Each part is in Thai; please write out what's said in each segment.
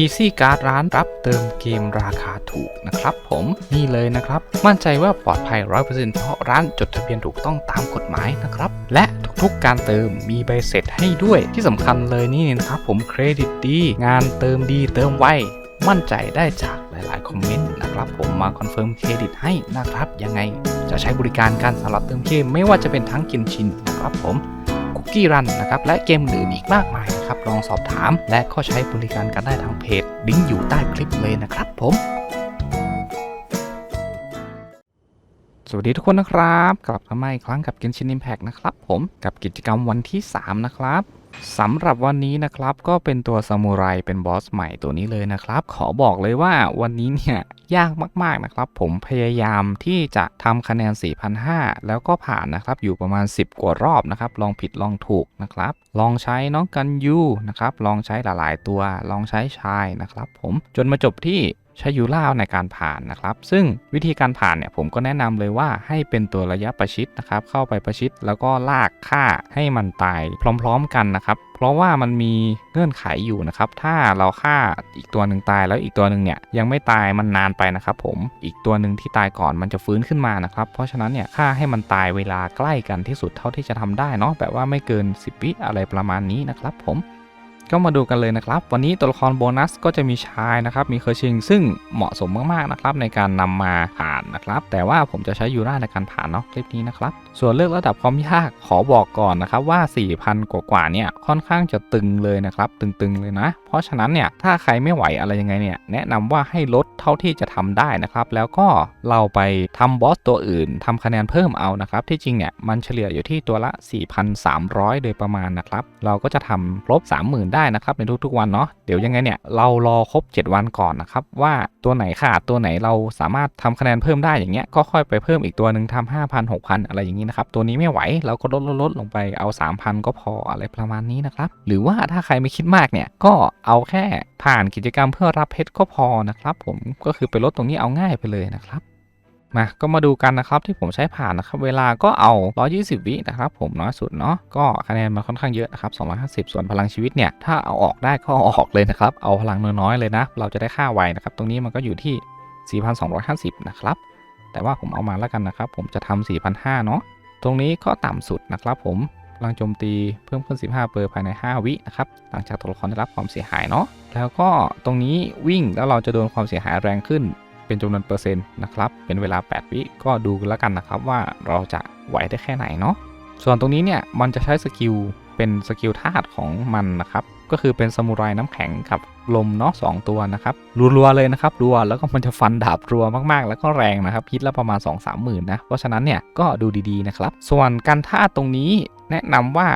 Easy Card ร้านรับเติมเกมราคาถูกนะครับผมนี่เลยนะครับ มั่นใจว่าปลอดภัย 100%เพราะร้านจดทะเบียนถูกต้องตามกฎหมายนะครับ และทุกๆการเติมมีใบเสร็จให้ด้วยที่สำคัญเลยนี่นะครับผมเครดิตดี งานเติมดีเติมไวมั่นใจได้จากหลาย ๆ คอมเมนต์นะครับ ผมมาคอนเฟิร์มเครดิตให้นะครับ ยังไงจะใช้บริการการสำหรับเติมเกมไม่ว่าจะเป็นทั้งกินชินนะครับผม คุกกี้รันนะครับและเกมอื่นอีกมากมายนะครับลองสอบถาม และก็ใช้บริการกันได้ทางเพจลิงก์อยู่ใต้คลิปเลยนะครับผมสวัสดีทุกคนนะครับ กลับมาอีกครั้งกับ Genshin Impact นะครับผมกับกิจกรรมวันที่ 3 นะครับ สำหรับวันนี้นะครับก็เป็นตัวซามูไรเป็นบอสใหม่ตัวนี้เลยนะครับ ขอบอกเลยว่าวันนี้เนี่ยยากมากๆนะครับ ผมพยายามที่จะทำคะแนน 4,500 แล้วก็ผ่านนะครับ อยู่ประมาณ 10 กว่ารอบนะครับ ลองผิดลองถูกนะครับ ลองใช้น้องกันยูนะครับ ลองใช้หลายๆตัว ลองใช้ชายนะครับ ผมจนมาจบที่ ใช้ยูล่าในการผ่านนะครับ ซึ่งวิธีการผ่านเนี่ยผมก็แนะนำเลยว่าให้เป็นตัวระยะประชิดนะครับ เข้าไปประชิดแล้วก็ลากฆ่าให้มันตายพร้อมๆกันนะครับ เพราะว่ามันมีเงื่อนไขอยู่นะครับ ถ้าเราฆ่าอีกตัวหนึ่งตายแล้วอีกตัวหนึ่งเนี่ยยังไม่ตายมันนานไปนะครับ ผมอีกตัวหนึ่งที่ตายก่อนมันจะฟื้นขึ้นมานะครับ เพราะฉะนั้นเนี่ยฆ่าให้มันตายเวลาใกล้กันที่สุดเท่าที่จะทำได้เนาะแบบว่าไม่เกิน 10 วิอะไรประมาณนี้นะครับผม ก็มาดูกันเลยนะครับ วันนี้ตัวละครโบนัสก็จะมีชายนะครับ มีเคอร์ชิง ซึ่งเหมาะสมมากๆนะครับในการนำมาผ่านนะครับ แต่ว่าผมจะใช้ยูราในการผ่านเนาะคลิปนี้นะครับ ส่วนเลือกระดับความยากขอบอกก่อนนะครับว่า 4,000 กว่าๆเนี่ยค่อนข้างจะตึงเลยนะครับ ตึงๆเลยนะ เพราะฉะนั้นเนี่ยถ้าใครไม่ไหวอะไรยังไงเนี่ยแนะนำว่าให้ลดเท่าที่จะทำได้นะครับ แล้วก็เราไปทำบอสตัวอื่นทำคะแนนเพิ่มเอานะครับที่จริงเนี่ยมันเฉลี่ยอยู่ที่ตัวละ 4,300 โดยประมาณนะครับเราก็จะทำครบ 30,000 ได้ได้นะครับในทุกๆวันเนาะเดี๋ยวยังไงเนี่ยเรารอครบ 7 วันก่อนนะครับว่าตัวไหนขาดตัวไหนเราสามารถทำคะแนนเพิ่มได้อย่างเงี้ยก็ค่อยไปเพิ่มอีกตัวหนึ่งทำ5,000 6,000 อะไรอย่างนี้นะครับตัวนี้ไม่ไหวเราก็ลดลดลดลงไปเอา 3,000 ก็พออะไรประมาณนี้นะครับหรือว่าถ้าใครไม่คิดมากเนี่ยก็เอาแค่ผ่านกิจกรรมเพื่อรับเพชรก็พอนะครับผมก็คือไปลดตรงนี้เอาง่ายไปเลยนะครับ มาก็มาดูกันนะครับที่ผมใช้ผ่านนะครับเวลาก็เอา 120 วินะครับผมน้อยสุดเนาะก็คะแนนมันค่อนข้างเยอะนะครับ250 ส่วนพลังชีวิตเนี่ยถ้าเอาออกได้ก็ออกเลยนะครับเอาพลังน้อยๆเลยนะ เราจะได้ค่าไวนะครับตรงนี้มันก็อยู่ที่ 4,250 นะครับแต่ว่าผมเอามาแล้วกันนะครับผมจะทำ4,500 เนาะตรงนี้ก็ต่ำสุดนะครับผมพลังโจมตีเพิ่มขึ้น 15 เปอร์ภายใน 5 วินะครับหลังจากตัวละครได้รับความเสียหายเนาะแล้วก็ตรงนี้วิ่งแล้วเราจะโดนความเสียหายแรงขึ้น เป็นจำนวนเปอร์เซ็นต์นะครับ เป็นเวลา 8 วิก็ดูกันแล้วกันนะครับว่าเราจะไหวได้แค่ไหนเนาะ ส่วนตรงนี้เนี่ยมันจะใช้สกิลเป็นสกิลธาตุของมันนะครับ ก็คือเป็นซามูไรน้ำแข็งกับลมเนาะสองตัวนะครับรัวๆเลยนะครับรัวแล้วก็มันจะฟันดาบรัวมากๆ แล้วก็แรงนะครับฮิตละประมาณ 2 3หมื่นนะเพราะฉะนั้นเนี่ยก็ดูดีๆนะครับ ส่วนการธาตุตรงนี้แนะนำว่า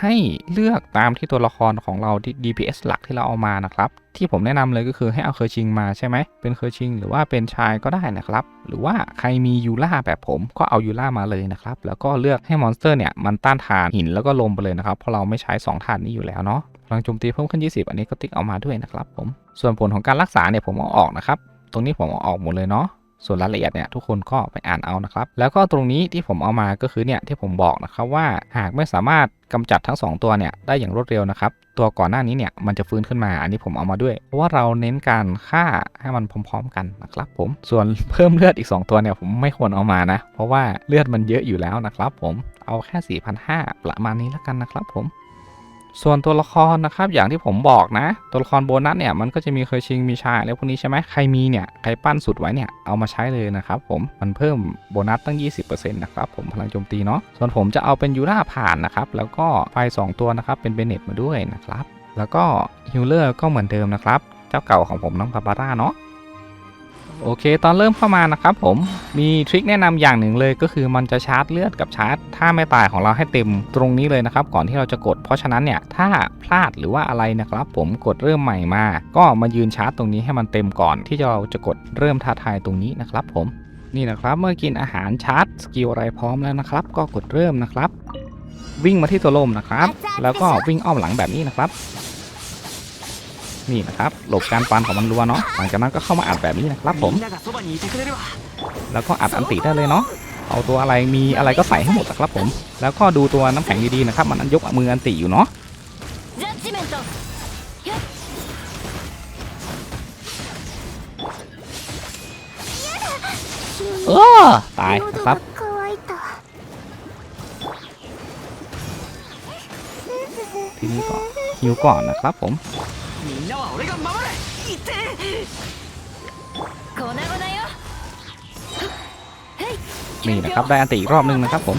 ให้เลือกตามที่ตัวละครของเราที่ DPS หลักที่เราเอามานะครับ ที่ผมแนะนำเลยก็คือให้เอาเคอร์ชิงมาใช่ไหมเป็นเคอร์ชิง หรือว่าเป็นชายก็ได้นะครับ หรือว่าใครมียูล่าแบบผมก็เอายูล่ามาเลยนะครับ แล้วก็เลือกให้มอนสเตอร์เนี่ยมันต้านทานหินแล้วก็ลมไปเลยนะครับ เพราะเราไม่ใช้2ธาตุนี้อยู่แล้วเนาะพลังโจมตีเพิ่มขึ้น 20 อันนี้ก็ติ๊กเอามาด้วยนะครับผม ส่วนผลของการรักษาเนี่ยผมเอาออกนะครับ ตรงนี้ผมเอาออกหมดเลยเนาะ ส่วนรายละเอียดเนี่ยทุกคนก็ไปอ่านเอานะครับ แล้วก็ตรงนี้ที่ผมเอามาก็คือเนี่ยที่ผมบอกนะครับว่าหากไม่สามารถกำจัดทั้ง 2 ตัวเนี่ยได้อย่างรวดเร็วนะครับ ตัวก่อนหน้านี้เนี่ยมันจะฟื้นขึ้นมาอันนี้ผมเอามาด้วย เพราะว่าเราเน้นการฆ่าให้มันพร้อม ๆ กันนะครับผมส่วนเพิ่มเลือดอีก 2 ตัวเนี่ยผมไม่ควรเอามานะ เพราะว่าเลือดมันเยอะอยู่แล้วนะครับผมเอาแค่ 4,500ประมาณนี้แล้วกันนะครับผม ส่วนตัวละครนะครับอย่างที่ผมบอกนะ ตัวละครโบนัสเนี่ยมันก็จะมีเคยชิงมีชายอะไรพวกนี้ใช่ไหมใครมีเนี่ยใครปั้นสุดไว้เนี่ยเอามาใช้เลยนะครับผมมันเพิ่มโบนัสตั้ง 20%นะครับผมพลังโจมตีเนาะส่วนผมจะเอาเป็นยูราผ่านนะครับแล้วก็ไฟ2ตัวนะครับเป็นเบเนตมาด้วยนะครับแล้วก็ฮิลเลอร์ก็เหมือนเดิมนะครับ เจ้าเก่าของผมน้องบาบาร่าเนาะ โอเค ตอนเริ่มเข้ามานะครับผมมีทริคแนะนำอย่างหนึ่งเลยก็คือมันจะชาร์จเลือดกับชาร์จท่าไม่ตายของเราให้เต็มตรงนี้เลยนะครับก่อนที่เราจะกดเพราะฉะนั้นเนี่ยถ้าพลาดหรือว่าอะไรนะครับ ผมกดเริ่มใหม่มา ก็มายืนชาร์จตรงนี้ให้มันเต็มก่อนที่เราจะกดเริ่มท้าทายตรงนี้นะครับ ผมนี่นะครับเมื่อกินอาหารชาร์จสกิลอะไรพร้อมแล้วนะครับ ก็กดเริ่มนะครับ วิ่งมาที่ตัวลมนะครับ แล้วก็วิ่งอ้อมหลังแบบนี้นะครับ นี่นะครับหลบการปานของมันรัวเนาะหลังจากนั้นก็เข้ามาอัดแบบนี้นะครับผม แล้วก็อัดอันติได้เลยเนาะเอาตัวอะไรมีอะไรก็ใส่ให้หมดนะครับผม แล้วก็ดูตัวน้ำแข็งดีๆนะครับ มันยกมืออันติอยู่เนาะเออตายนะครับทีนี้ก็หิวก่อนนะครับผม みんなは俺が守れいって粉々よ นี่นะครับได้อันติอีกรอบหนึงนะครับผม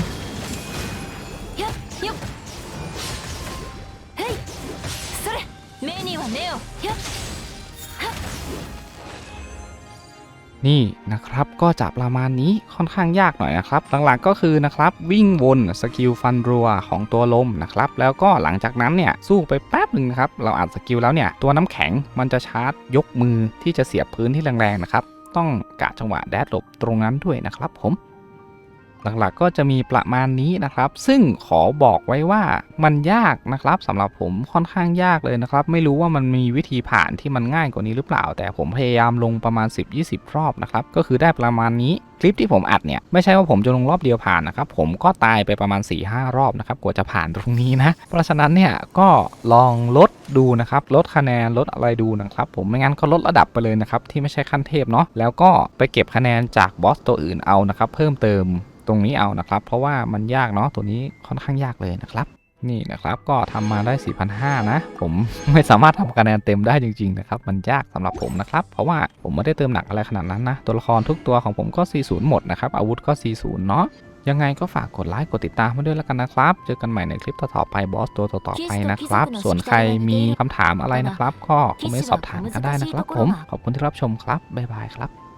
นี่นะครับก็จะประมาณนี้ค่อนข้างยากหน่อยนะครับ หลังๆก็คือนะครับวิ่งวนสกิลฟันรัวของตัวลมนะครับแล้วก็หลังจากนั้นเนี่ยสู้ไปแป๊บหนึ่งนะครับเราอัดสกิลแล้วเนี่ยตัวน้ำแข็งมันจะชาร์จยกมือที่จะเสียบพื้นที่แรงๆนะครับต้องกะจังหวะแดดหลบตรงนั้นด้วยนะครับผม หลักๆก็จะมีประมาณนี้นะครับ ซึ่งขอบอกไว้ว่ามันยากนะครับสำหรับผมค่อนข้างยากเลยนะครับ ไม่รู้ว่ามันมีวิธีผ่านที่มันง่ายกว่านี้หรือเปล่า แต่ผมพยายามลงประมาณ 10-20 รอบนะครับ ก็คือได้ประมาณนี้คลิปที่ผมอัดเนี่ยไม่ใช่ว่าผมจะลงรอบเดียวผ่านนะครับ ผมก็ตายไปประมาณ 4-5รอบนะครับกว่าจะผ่านตรงนี้นะ เพราะฉะนั้นเนี่ยก็ลองลดดูนะครับลดคะแนนลดอะไรดูนะครับ ผมไม่งั้นก็ลดระดับไปเลยนะครับที่ไม่ใช่ขั้นเทพเนาะแล้วก็ไปเก็บคะแนนจากบอสตัวอื่นเอานะครับเพิ่มเติม ตรงนี้เอานะครับ เพราะว่ามันยากเนาะตัวนี้ค่อนข้างยากเลยนะครับ นี่นะครับก็ทำมาได้4,500นะ ผมไม่สามารถทำคะแนนเต็มได้จริง ๆ นะครับ มันยากสำหรับผมนะครับ เพราะว่าผมไม่ได้เติมหนักอะไรขนาดนั้นนะ ตัวละครทุกตัวของผมก็ 40 หมดนะครับ อาวุธก็ 40 เนาะยังไงก็ฝากกดไลค์กดติดตามมาด้วยแล้วกันนะครับ เจอกันใหม่ในคลิปต่อๆไปบอสตัวต่อๆไปนะครับ ส่วนใครมีคำถามอะไรนะครับ ก็คอมเมนต์สอบถามกันได้นะครับผม ขอบคุณที่รับชมครับ บ๊ายบายครับ